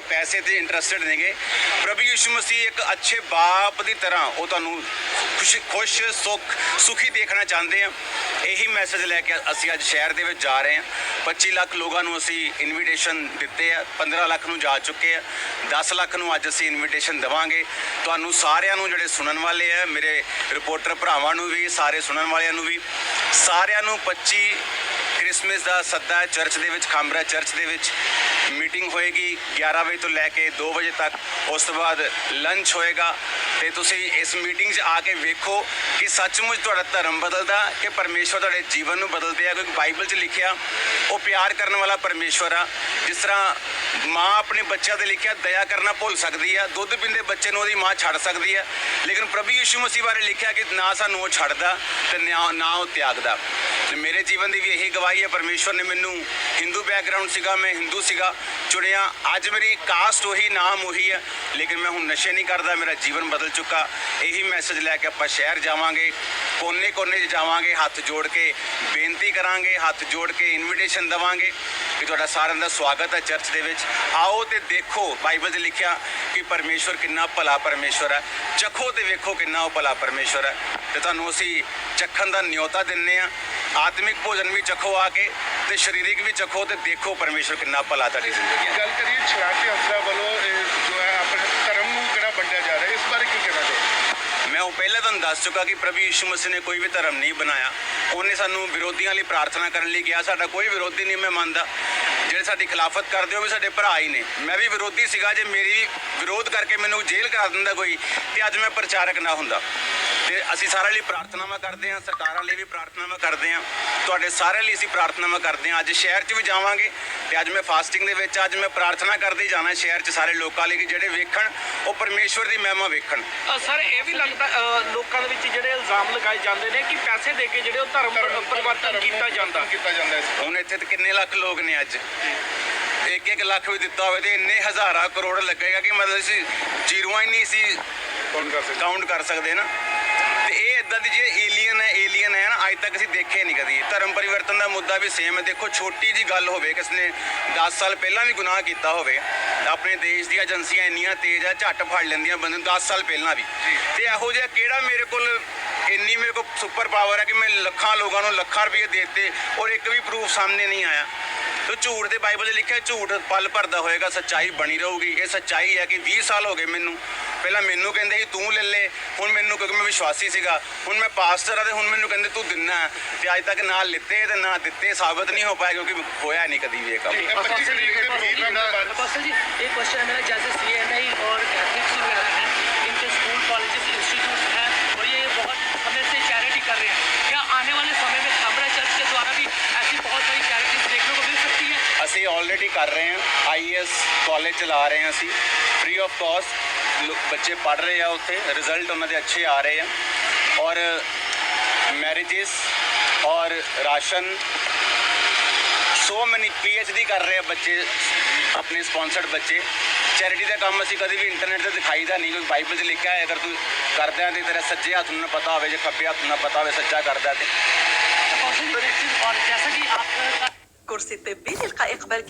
ਸਿਰਫ ਪੈਸੇ ਤੇ ਇੰਟਰਸਟਿਡ ਨੇਗੇ। ਪ੍ਰਭੂ ਯਿਸੂ ਮਸੀਹ ਇੱਕ ਅੱਛੇ ਬਾਪ ਦੀ ਤਰ੍ਹਾਂ ਉਹ ਤੁਹਾਨੂੰ ਖੁਸ਼ ਖੁਸ਼, ਸੁਖ, ਸੁਖੀ ਦੇਖਣਾ ਚਾਹੁੰਦੇ ਆ। ਇਹੀ ਮੈਸੇਜ ਲੈ ਕੇ ਅਸੀਂ ਅੱਜ ਸ਼ਹਿਰ ਦੇ ਵਿੱਚ ਜਾ ਰਹੇ ਹਾਂ 25 ਲੱਖ ਲੋਕਾਂ ਨੂੰ ਅਸੀਂ ਇਨਵੀਟੇਸ਼ਨ ਦਿੱਤੇ ਆ। 15 ਲੱਖ ਨੂੰ ਜਾ ਚੁੱਕੇ ਆ। 10 ਲੱਖ ਨੂੰ ਅੱਜ ਅਸੀਂ ਇਨਵੀਟੇਸ਼ਨ ਦੇਵਾਂਗੇ। ਤੁਹਾਨੂੰ ਸਾਰਿਆਂ ਨੂੰ ਜਿਹੜੇ ਸੁਣਨ ਵਾਲੇ ਆ, ਮੇਰੇ ਰਿਪੋਰਟਰ ਭਰਾਵਾਂ ਨੂੰ ਵੀ, ਸਾਰੇ ਸੁਣਨ ਵਾਲਿਆਂ ਨੂੰ ਵੀ। ਸਾਰਿਆਂ ਨੂੰ 25 ਕ੍ਰਿਸਮਸ ਦਾ ਸੱਦਾ ਚਰਚ ਦੇ ਵਿੱਚ ਖਾਮਰਾ ਚਰਚ ਦੇ ਵਿੱਚ। ਮੀਟਿੰਗ ਹੋਏਗੀ 11 ਵਜੇ ਤੋਂ ਲੈ ਕੇ 2 ਵਜੇ ਤੱਕ। ਉਸ ਤੋਂ ਬਾਅਦ ਲੰਚ ਹੋਏਗਾ। ਤੇ ਤੁਸੀਂ ਇਸ ਮੀਟਿੰਗ 'ਚ ਆ ਕੇ ਵੇਖੋ ਕਿ ਸੱਚਮੁੱਚ ਤੁਹਾਡਾ ਧਰਮ ਬਦਲਦਾ ਕਿ ਪਰਮੇਸ਼ਵਰ ਤੁਹਾਡੇ ਜੀਵਨ ਨੂੰ ਬਦਲਦੇ ਆ। ਕਿਉਂਕਿ ਬਾਈਬਲ 'ਚ ਲਿਖਿਆ, ਉਹ ਪਿਆਰ ਕਰਨ ਵਾਲਾ ਪਰਮੇਸ਼ਵਰ ਆ। ਜਿਸ ਤਰ੍ਹਾਂ ਮਾਂ ਆਪਣੇ ਬੱਚਿਆਂ 'ਤੇ ਲਿਖਿਆ, ਦਇਆ ਕਰਨਾ ਭੁੱਲ ਸਕਦੀ ਆ। ਦੁੱਧ ਪੀਂਦੇ ਬੱਚੇ ਨੂੰ ਉਹਦੀ ਮਾਂ ਛੱਡ ਸਕਦੀ ਆ। ਲੇਕਿਨ ਪ੍ਰਭੂ ਯਿਸੂ ਮਸੀਹ ਬਾਰੇ ਲਿਖਿਆ ਕਿ ਨਾ ਸਾਨੂੰ ਉਹ ਛੱਡਦਾ ਤੇ ਨਾ ਨਾ ਉਹ ਤਿਆਗਦਾ। ਤੇ ਮੇਰੇ ਜੀਵਨ ਦੀ ਵੀ ਇਹੀ ਗਵਾਹੀ ਹੈ। ਪਰਮੇਸ਼ਵਰ ਨੇ ਮੈਨੂੰ ਹਿੰਦੂ ਬੈਕਗ੍ਰਾਉਂਡ ਸੀਗਾ, ਮੈਂ ਹਿੰਦੂ ਸੀਗਾ। ਚੁਣਿਆ। ਅੱਜ ਮੇਰੀ ਕਾਸਟ ਉਹੀ ਨਾਮ ਉਹੀ ਹੈ, ਲੇਕਿਨ ਮੈਂ ਹੁਣ ਨਸ਼ੇ ਨਹੀਂ ਕਰਦਾ, ਮੇਰਾ ਜੀਵਨ ਬਦਲ ਚੁੱਕਾ। ਇਹੀ ਮੈਸੇਜ ਲੈ ਕੇ ਆਪਾਂ ਸ਼ਹਿਰ ਜਾਵਾਂਗੇ ਕੋਨੇ ਕੋਨੇ 'ਚ ਜਾਵਾਂਗੇ, ਹੱਥ ਜੋੜ ਕੇ ਬੇਨਤੀ ਕਰਾਂਗੇ, ਹੱਥ ਜੋੜ ਕੇ ਇਨਵੀਟੇਸ਼ਨ ਦਵਾਂਗੇ ਕਿ ਤੁਹਾਡਾ ਸਾਰਿਆਂ ਦਾ ਸਵਾਗਤ ਹੈ ਚਰਚ ਦੇ ਵਿੱਚ। ਆਓ ਤੇ ਦੇਖੋ, ਬਾਈਬਲ 'ਚ ਲਿਖਿਆ ਕਿ ਪਰਮੇਸ਼ਵਰ ਕਿੰਨਾ ਭਲਾ ਪਰਮੇਸ਼ਵਰ ਹੈ। ਚੱਖੋ ਤੇ ਵੇਖੋ ਕਿੰਨਾ ਉਹ ਭਲਾ ਪਰਮੇਸ਼ਵਰ ਹੈ। ਤੇ ਤੁਹਾਨੂੰ ਅਸੀਂ ਚੱਖਣ ਦਾ ਨਿਯੋਤਾ ਦਿੰਨੇ ਆ ਆਤਮਿਕ ਭੋਜਨ ਵੀ ਚੱਖੋ ਆ ਕੇ ਤੇ ਸਰੀਰਿਕ ਵੀ ਚੱਖੋ ਤੇ ਦੇਖੋ ਪਰਮੇਸ਼ਵਰ ਕਿੰਨਾ ਭਲਾ ਤੁਹਾਡੀ ਜ਼ਿੰਦਗੀ ਹੈ। ਗੱਲ ਕਰੀਏ ਸ਼ਰਾਰਤੀ ਅਨਸਰਾਂ ਵੱਲੋਂ ਜੋ ਹੈ ਆਪਣੇ ਧਰਮ ਨੂੰ ਕਿਹੜਾ ਵੰਡਿਆ ਜਾ ਰਿਹਾ ਇਸ ਬਾਰੇ ਕੀ ਕਹਿਣਾ ਚਾਹੋਗੇ? ਮੈਂ ਉਹ ਪਹਿਲਾਂ ਤੁਹਾਨੂੰ ਦੱਸ ਚੁੱਕਾ ਕਿ ਪ੍ਰਭੂ ਯਿਸੂ ਮਸੀਹ ਨੇ ਕੋਈ ਵੀ ਧਰਮ ਨਹੀਂ ਬਣਾਇਆ। ਉਹਨੇ ਸਾਨੂੰ ਵਿਰੋਧੀਆਂ ਲਈ ਪ੍ਰਾਰਥਨਾ ਕਰਨ ਲਈ ਕਿਹਾ ਸਾਡਾ ਕੋਈ ਵਿਰੋਧੀ ਨਹੀਂ ਮੈਂ ਮੰਨਦਾ। ਜਿਹੜੇ ਸਾਡੀ ਖਿਲਾਫਤ ਕਰਦੇ ਹੋ ਵੀ ਸਾਡੇ ਭਰਾ ਹੀ ਨੇ। ਮੈਂ ਵੀ ਵਿਰੋਧੀ ਸੀਗਾ ਜੇ ਮੇਰੀ ਵਿਰੋਧ ਕਰਕੇ ਮੈਨੂੰ ਜੇਲ੍ਹ ਕਰਾ ਦਿੰਦਾ ਕੋਈ ਤੇ ਅੱਜ ਮੈਂ ਪ੍ਰਚਾਰਕ ਨਾ ਹੁੰਦਾ। ਤੇ ਅਸੀਂ ਸਾਰਿਆਂ ਲਈ ਪ੍ਰਾਰਥਨਾਵਾਂ ਕਰਦੇ ਹਾਂ ਸਰਕਾਰਾਂ ਲਈ ਵੀ ਪ੍ਰਾਰਥਨਾਵਾਂ ਕਰਦੇ ਹਾਂ ਤੁਹਾਡੇ ਸਾਰਿਆਂ ਲਈ ਅਸੀਂ ਪ੍ਰਾਰਥਨਾਵਾਂ ਕਰਦੇ ਹਾਂ। ਅੱਜ ਸ਼ਹਿਰ 'ਚ ਵੀ ਜਾਵਾਂਗੇ ਤੇ ਅੱਜ ਮੈਂ ਫਾਸਟਿੰਗ ਦੇ ਵਿੱਚ ਅੱਜ ਮੈਂ ਪ੍ਰਾਰਥਨਾ ਕਰਦੇ ਜਾਣਾ ਸ਼ਹਿਰ 'ਚ ਸਾਰੇ ਲੋਕਾਂ ਲਈ ਕਿ ਜਿਹੜੇ ਵੇਖਣ ਉਹ ਪਰਮੇਸ਼ਵਰ ਦੀ ਮਹਿਮਾ ਵੇਖਣ। ਸਰ ਇਹ ਵੀ ਲੱਗਦਾ ਅ, ਲੋਕਾਂ ਦੇ ਵਿੱਚ ਜਿਹੜੇ ਇਲਜ਼ਾਮ ਲਗਾਏ ਜਾਂਦੇ ਨੇ ਕਿ ਪੈਸੇ ਦੇ ਕੇ ਜਿਹੜੇ ਉਹ ਧਰਮ ਪਰਿਵਰਤਨ ਕੀਤਾ ਜਾਂਦਾ। ਕੀਤਾ ਜਾਂਦਾ ਇਸ ਹੁਣ ਇੱਥੇ ਤੇ ਕਿੰਨੇ ਲੱਖ ਲੋਕ ਨੇ ਅੱਜ। ਇੱਕ ਇੱਕ ਲੱਖ ਵੀ ਦਿੱਤਾ ਹੋਵੇ ਤੇ ਇੰਨੇ ਹਜ਼ਾਰਾਂ ਕਰੋੜ ਲੱਗੇਗਾ ਕਿ ਮਤਲਬ ਅਸੀਂ ਜ਼ੀਰੋਆਂ ਹੀ ਨਹੀਂ ਸੀ ਕੌਣ ਕਰ ਸਕਦਾ। ਕਾਊਂਟ ਕਰ ਸਕਦੇ ਨਾ। ਤੇ ਇਹ ਇਦਾਂ ਦੀ ਜੇ ਏਲੀਅਨ ਹੈ ਏਲੀਅਨ ਹੈ ਨਾ ਅੱਜ ਤੱਕ ਅਸੀਂ ਦੇਖੇ ਨਹੀਂ ਕਦੀ। ਧਰਮ ਪਰਿਵਰਤਨ ਦਾ ਮੁੱਦਾ ਵੀ ਸੇਮ ਹੈ। ਦੇਖੋ ਛੋਟੀ ਜੀ ਗੱਲ ਹੋਵੇ ਕਿਸ ਨੇ 10 ਸਾਲ ਪਹਿਲਾਂ ਵੀ ਗੁਨਾਹ ਕੀਤਾ ਹੋਵੇ ਆਪਣੇ ਦੇਸ਼ ਦੀਆਂ ਏਜੰਸੀਆਂ ਇੰਨੀਆਂ ਤੇਜ਼ ਆ ਝੱਟ ਫੜ ਲੈਂਦੀਆਂ ਬੰਦੇ ਨੂੰ 10 ਸਾਲ ਪਹਿਲਾਂ ਵੀ। ਤੇ ਇਹੋ ਜਿਹਾ ਕਿਹੜਾ ਮੇਰੇ ਕੋਲ ਇੰਨੀ ਮੇਰੇ ਕੋਲ ਸੁਪਰ ਪਾਵਰ ਹੈ ਕਿ ਮੈਂ ਲੱਖਾਂ ਲੋਕਾਂ ਨੂੰ ਲੱਖਾਂ ਰੁਪਏ ਦੇ ਦਿੱਤੇ ਔਰ ਇੱਕ ਵੀ ਪ੍ਰੂਫ ਸਾਹਮਣੇ ਨਹੀਂ ਆਇਆ। ਤੋ ਝੂਠ ਦੇ ਬਾਈਬਲ 'ਚ ਲਿਖਿਆ ਝੂਠ ਪਲ ਭਰਦਾ ਹੋਏਗਾ ਸੱਚਾਈ ਬਣੀ ਰਹੂਗੀ। ਇਹ ਸੱਚਾਈ ਹੈ ਕਿ 20 ਸਾਲ ਹੋ ਗਏ ਮੈਨੂੰ ਪਹਿਲਾਂ ਮੈਨੂੰ ਕਹਿੰਦੇ ਸੀ ਤੂੰ ਲੈ ਲੈ ਹੁਣ ਮੈਨੂੰ ਕਿਉਂਕਿ ਮੈਂ ਵਿਸ਼ਵਾਸੀ ਸੀਗਾ ਹੁਣ ਮੈਂ ਪਾਸਟਰ ਆ ਤੇ ਹੁਣ ਮੈਨੂੰ ਕਹਿੰਦੇ ਤੂੰ ਦਿੰਨਾ ਹੈ। ਤੇ ਅੱਜ ਤੱਕ ਨਾ ਲਿੱਤੇ ਤੇ ਨਾ ਦਿੱਤੇ ਸਾਬਤ ਨਹੀਂ ਹੋ ਪਾਇਆ ਕਿਉਂਕਿ ਹੋਇਆ ਨਹੀਂ ਕਦੀ ਵੀ ਇਹ ਕੰਮ ਠੀਕ ਹੈ 25 ਤਰੀਕ ਦੇ ਪ੍ਰੋਗਰਾਮ ਦੇ ਬਾਅਦ पास्टर जी एक क्वेश्चन है मेरा जैसे सी एन आई और कैथलिक्स वगैरह हैं इनके स्कूल कॉलेजेस इंस्टीट्यूट हैं और ये बहुत समय से चैरिटी कर रहे हैं क्या आने वाले समय में खामरा चर्च के द्वारा भी ऐसी बहुत सारी चैरिटीज देखने को मिल सकती है ਅਸੀਂ ਆਲਰੇਡੀ ਕਰ ਰਹੇ ਹਾਂ ਆਈਐਸ ਕਾਲਜ ਚਲਾ ਰਹੇ ਹਾਂ ਅਸੀਂ ਫ੍ਰੀ ਆਫ ਕਾਸਟ बच्चे पढ़ रहे हैं उत्तर रिज़ल्ट उन्होंने अच्छे आ रहे हैं। और मैरिजिस और ration so many P H D कर रहे हैं बच्चे अपने स्पॉन्सर्ड बच्चे। चैरिटी का काम असं कभी भी इंटरनेट से दिखाई दा नहीं क्योंकि से लिखा है अगर तू करते हैं तो तेरा सज्जे हाथ में पता हो खबे हाथ में पता हो सच्चा करता है कुर्सी पे भी इसका एक बार